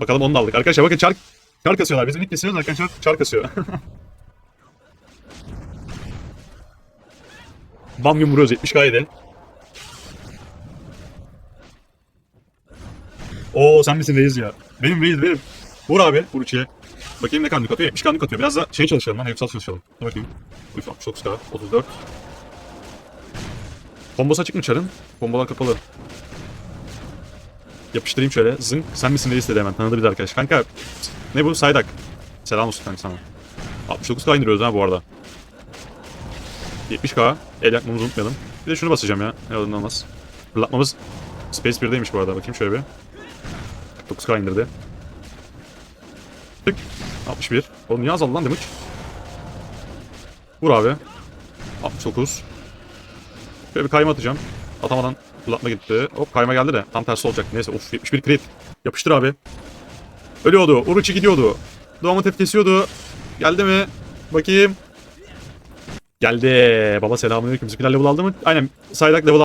Bakalım onu da aldık. Arkadaşlar bakın çark, çar kasıyorlar. Bizim ilk kesiyoruz arkadaşlar çar kasıyor. Bam gün vuruyoruz 70 kaydı. Oo sen misin reis ya? Benim reis benim. Vur abi vur içiye. Bakayım ne kandık atıyor? 70 kandık atıyor. Biraz da şey çalışalım lan. Yüksel çalışalım. Dur bakayım. 69 k 34. Kombosu açık mı çarın? Kombolar kapalı. Yapıştırayım şöyle. Zınk. Sen misin reis dedi hemen. Tanıdı bir arkadaş. Kanka ne bu? Saydak. Selam olsun kanka sana. 69k indiriyoruz ha bu arada. 70k. El yakmamızı unutmayalım. Bir de şunu basacağım ya. Ne olur ne olmaz. Fırlatmamız Space 1'deymiş bu arada. Bakayım şöyle bir. 49k indirdi. Tık. 61. Oğlum niye azaldı lan damage? Vur abi. 69. Şöyle bir kayma atacağım. Atamadan fırlatma gitti. Hop kayma geldi de. Tam tersi olacak. Neyse of 71 crit. Yapıştır abi. Ölüyordu. Uruçi gidiyordu. Doğama tep kesiyordu. Geldi mi? Bakayım. Geldi. Baba selamünaleyküm. Bizimkiler level aldı mı? Aynen. Saydak level